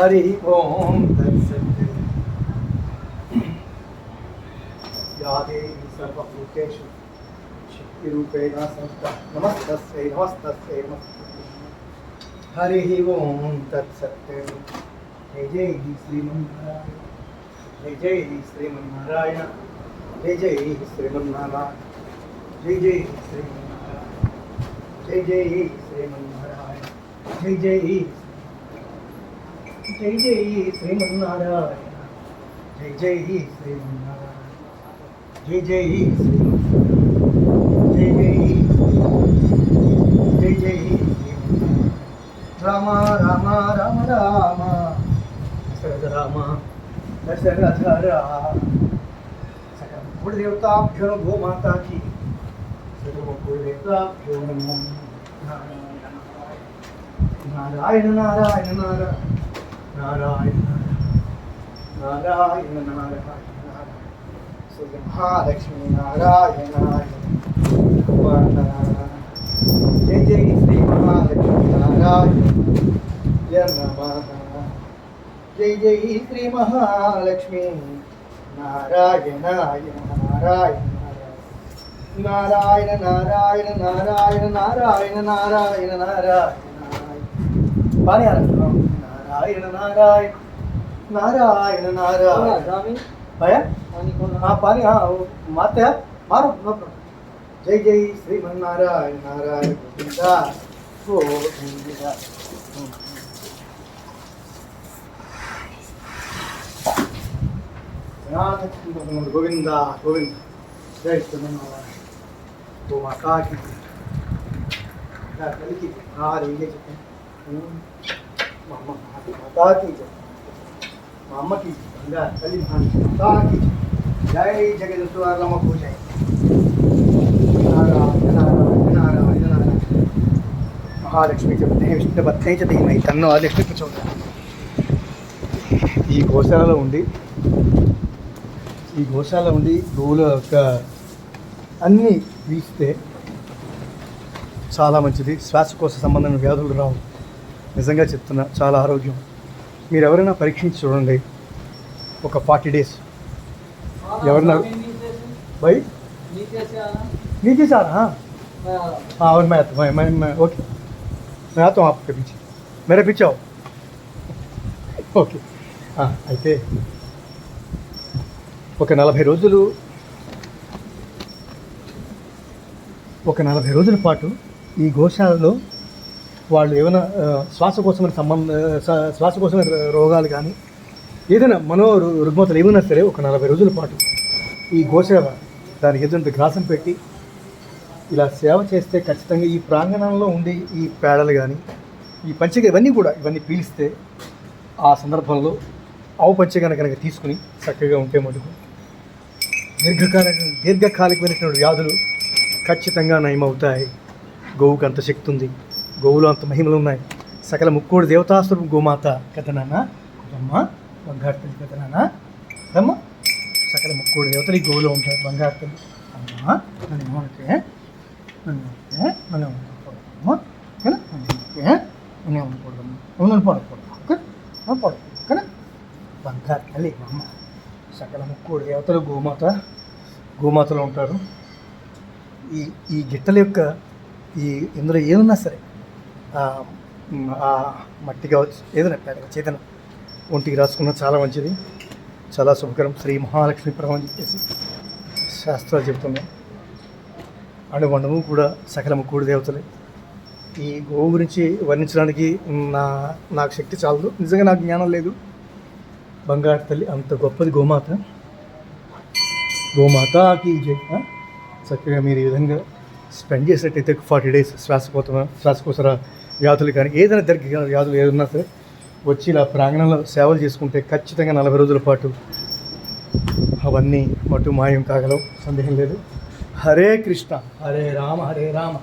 हरि ओम तत्सत् सर्वभूतेषु शक्तिरूपेण संस्था नमस्तस्यै नमस्तस्यै नमस्तस्यै हरिः तत्सत् जय जय श्रीमन्नारायण जय जय जय जय श्रीमन्नारायण जय जय श्रीमन्नारायण जय जय श्रीमन्नारायण जय जय श्रीमन्नारायण। जय जय श्रीमन्नारायण। जय जय जय जय जय जय राम राम राम राम। दशरथ राम। दशरथ, राम। कुलदेवताभ्यो नमो गोमाता की सर्व कुलदेवताभ्यो नमो नारायण। नारायण नारायण नारायण। നാരായണ നാരായണ നാരായണ ശ്രീ മഹാലക്ഷ്മി നാരായണ നാരായണ ജയ ജയ ശ്രീ മഹാലക്ഷ്മി നാരായണ നമ ജയ ജയ ശ്രീ മഹാലക്ഷ്മി നാരായണ നാരായണ നാരായണ നാരായണ നാരായണ നാരായണ നാരായണ നാരായണ നാരായണ പറയാറുണ്ട് நாராயண நாராயண நாராயಣ நாராயண. பாரு மாத்த. மாறும் ஜெய் ஜெய் ஸ்ரீமன் நாராயண நாராயணா கோவிந்தா. கோவிந்தா கோவிந்தா. ஜெய் ஸ்ரீமன் நாராயண ஓ மாதா கி కలిగి ఆ రేంజ్ చెప్పాను మా అమ్మకి తల్లి మాతాకి జై జగదత్వార్లమ్మ పూజ. మహాలక్ష్మి ఈ గోశాలలో ఉండి ఈ గోశాల ఉండి గోవుల యొక్క అన్నీ వీస్తే చాలా మంచిది. శ్వాసకోశ సంబంధమైన వ్యాధులు రావు. నిజంగా చెప్తున్నా చాలా ఆరోగ్యం మీరు ఎవరైనా పరీక్షించి చూడండి ఒక ఫార్టీ డేస్ ఎవరన్నా भाई नीचे से आ रहा हाँ हाँ और मैं आता मैं मैं मैं ओके मैं आता हूँ आपके पीछे मेरे पीछे आओ ఓకే ఆ, అయితే ఒక నలభై రోజులు ఒక నలభై రోజుల పాటు ఈ గోశాలలో వాళ్ళు ఏమైనా శ్వాసకోశమైన సంబంధ శ్వాసకోశమైన రోగాలు కానీ ఏదైనా మనో రుగ్మతలు ఏమైనా సరే ఒక నలభై రోజుల పాటు ఈ గోసేవ దానికి ఎదురు గ్రాసం పెట్టి ఇలా సేవ చేస్తే ఖచ్చితంగా ఈ ప్రాంగణంలో ఉండే ఈ పేడలు కానీ ఈ పంచగ ఇవన్నీ కూడా ఇవన్నీ పీలిస్తే ఆ సందర్భంలో ఆవు పంచగాన కనుక తీసుకుని చక్కగా ఉంటే మటుకు దీర్ఘకాలిక దీర్ఘకాలికమైనటువంటి వ్యాధులు ఖచ్చితంగా నయమవుతాయి. గోవుకు అంత శక్తి ఉంది. గోవులో అంత మహిమలు ఉన్నాయి. సకల ముక్కోడు దేవతాస్వరూపం గోమాత కదా నాన్న అమ్మ బంగారు తల్లి కదా నాన్న అమ్మ సకల ముక్కోడు దేవతలు ఈ గోవులో ఉంటారు. బంగారు తల్లి అమ్మ నన్ను ఏమంటే నన్ను ఏమంటే నన్ను ఏమంటే ఓకేనా? ఏమంటే నన్ను ఏమనకూడదు నన్ను పడకూడదు ఓకే? పడకూడదు ఓకేనా? బంగారు తల్లి అమ్మ. సకల ముక్కోడు దేవతలు గోమాత. గోమాతలో ఉంటారు. ఈ ఈ గిట్టల యొక్క ఈ ఇందులో ఏమున్నా సరే మట్టి కావచ్చు ఏదైనా పేడ చేతన ఒంటికి రాసుకున్న చాలా మంచిది. చాలా శుభకరం. శ్రీ మహాలక్ష్మి ప్రభావం అని చెప్పేసి శాస్త్రాలు చెబుతున్నాయి. అణువణువు కూడా సకలము కూడి దేవతలే. ఈ గోవు గురించి వర్ణించడానికి నా నాకు శక్తి చాలదు. నిజంగా నాకు జ్ఞానం లేదు. బంగారు తల్లి అంత గొప్పది గోమాత. గోమాతకి చక్కగా మీరు ఈ విధంగా స్పెండ్ చేసినట్టయితే ఫార్టీ డేస్ శ్వాసకోత శ్వాసకోసర వ్యాధులు కానీ ఏదైనా దగ్గర వ్యాధులు ఏదన్నా సరే వచ్చి ఇలా ప్రాంగణంలో సేవలు చేసుకుంటే ఖచ్చితంగా నలభై రోజుల పాటు అవన్నీ మటు మాయం కాగలవు. సందేహం లేదు. హరే కృష్ణ. హరే రామ హరే రామ.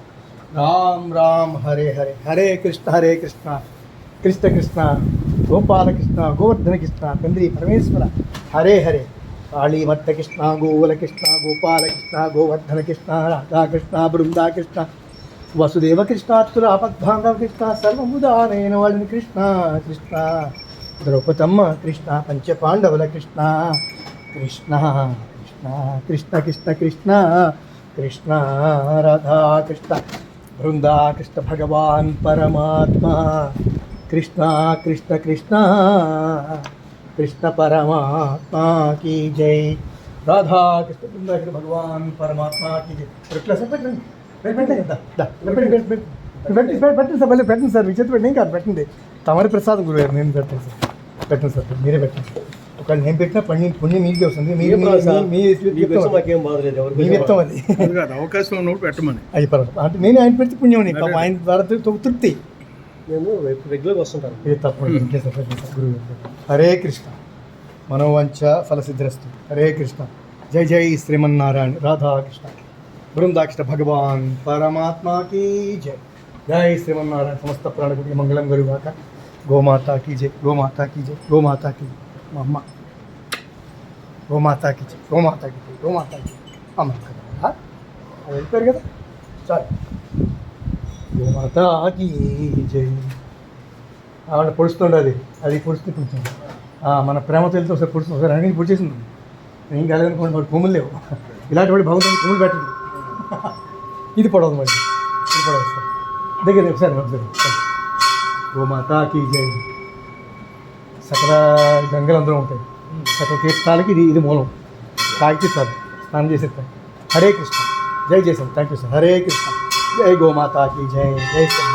రామ్ రామ్ హరే హరే. హరే కృష్ణ హరే కృష్ణ. కృష్ణ కృష్ణ. గోపాలకృష్ణ గోవర్ధన కృష్ణ తండ్రి పరమేశ్వర. హరే హరే. కాళీమట్ట కృష్ణ గోవుల కృష్ణ గోపాలకృష్ణ గోవర్ధన కృష్ణ రాధాకృష్ణ బృందాకృష్ణ వసుదేవ కృష్ణ అత్తుల కృష్ణ సర్వముదానైన వాళ్ళని కృష్ణ కృష్ణ. ద్రౌపదమ్మ కృష్ణ పంచపాండవుల కృష్ణ కృష్ణ కృష్ణ కృష్ణ కృష్ణ కృష్ణ కృష్ణ రాధా కృష్ణ. బృందా కృష్ణ భగవాన్ పరమాత్మ. కృష్ణ కృష్ణ కృష్ణ కృష్ణ పరమాత్మ కీ జై. రాధా కృష్ణ బృందా కృష్ణ భగవాన్ పరమాత్మ కీ జై. ఎట్లా సార్ పెట్టండి. సార్ మళ్ళీ పెట్టండి సార్. మీ చేతి పెట్టండి కాదు పెట్టండి. తమరి ప్రసాదం గురుగారు నేను పెట్టండి సార్. పెట్టండి సార్ మీరే పెట్టండి. ఒకవేళ నేను పెట్టిన పుణ్యం పుణ్యం మీకే వస్తుంది. మీ వ్యక్తం అది. అవకాశం ఉన్నప్పుడు పెట్టమని. అది పర్వాలేదు. అంటే నేను ఆయన పెడితే పుణ్యం ఆయన ద్వారా తృ- తృప్తి. నేను రెగ్యులర్గా వస్తుంటాను. ఇది తప్పకుండా. గురువు గారు. హరే కృష్ణ. మనోవంచ ఫలసిద్ధిరస్తు. హరే కృష్ణ. జై జై శ్రీమన్నారాయణ. రాధాకృష్ణ. బృందాకృష్ణ భగవాన్ పరమాత్మకి జై జై శ్రీమన్నారాయణ సమస్త ప్రాణకుడికి మంగళం గరుగాక గోమాతాకి జై గోమాతాకి జై గోమాతాకి మా అమ్మ గోమాతాకి జై గోమాతాకి జై గోమాతాకి అమ్మ కదా అది వెళ్ళిపోయారు కదా సరే గోమాతాకి జై ఆవిడ పొడుస్తుండే అది పొడుస్తూ కొంచెం మన ప్రేమతో వెళ్తే ఒకసారి పొడుస్తుంది ఒకసారి అన్ని పొడిచేసింది ఏం కాలేదనుకోండి వాడు కొమ్ములు లేవు ఇలాంటి వాడు భగవంతుడు కొమ్ములు పెట్టండి ఇది పొడవదు మళ్ళీ. ఇది పొడవదు సార్. దగ్గర ఒకసారి ఒకసారి గోమాతాకి జై. సకల గంగలు అందరూ ఉంటాయి. సకల తీర్థాలకి ఇది ఇది మూలం. తాగితే సార్ స్నానం చేసేస్తాను హరే కృష్ణ. జై జయసం thank you sir. Hare Krishna. జై గోమాతాకి జై. జై శ్రీ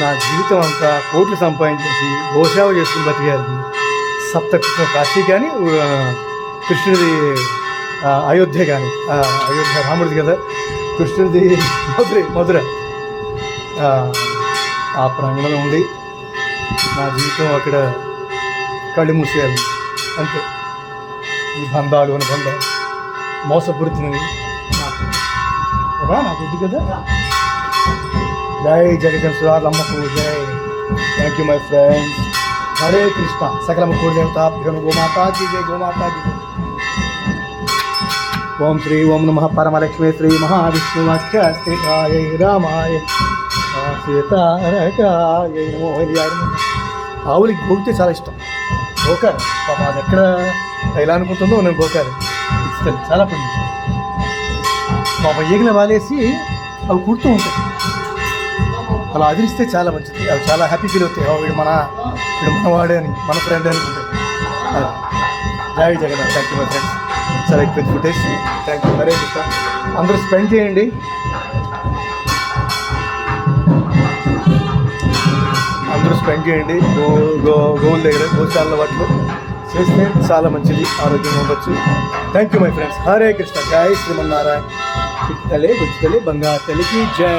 నా జీవితం అంతా కోట్లు సంపాదించేసి గోసేవ చేసుకుని బతికారు. సప్తకృష్ణ కాశీ కానీ కృష్ణుడి అయోధ్య కానీ అయోధ్య రాముడిది కదా. కృష్ణుడిది మధురై మధుర. ఆ, ఆ ప్రాంగణంలో ఉండి నా జీవితం అక్కడ కళ్ళు మూసేయాలి అంతే. ఈ బంధాలు అనుబంధాలు మోసపూరితనవి రా నాకు ఇది కదా. జై జగజన్ సురాలమ్మకు జై. Thank you my friends Hare Krishna. సకలమ కోరి దేవతాభ్యం గోమాతాకి జై గోమాతాకి జై. ఓం శ్రీ ఓం నమ పరమలక్ష్మి శ్రీ మహావిష్ణువాఖ్య రామాయ సీతారకాయ ఆవులకి గోకితే చాలా ఇష్టం. గోకారు. పాప అది ఎక్కడ ఎలా అనుకుంటుందో నేను గోకారు. ఇస్తాను చాలా పుణ్యం పాప ఈగలు వాలేసి అవి కుడుతూ ఉంటాయి. అలా అదిరిస్తే చాలా మంచిది. అవి చాలా హ్యాపీ ఫీల్ అవుతాయి. "ఓ, వీడు మన వీడు మనవాడే అని మన ఫ్రెండ్ అనుకుంటాయి అది. జై Jagannath. Thank you my friends select with footage. Thank you Hare Krishna అందరూ స్పెండ్ చేయండి. అందరూ స్పెండ్ చేయండి. గో గో గోల్ దగ్గర గోశాల వాటిలో. చేస్తే చాలా మంచిది ఆరోగ్యంగా ఉండొచ్చు. Thank you my friends Hare Krishna. జై శ్రీమన్నారాయణ. చిత్తలే గుచ్చితలే బంగారు తల్లికి జై.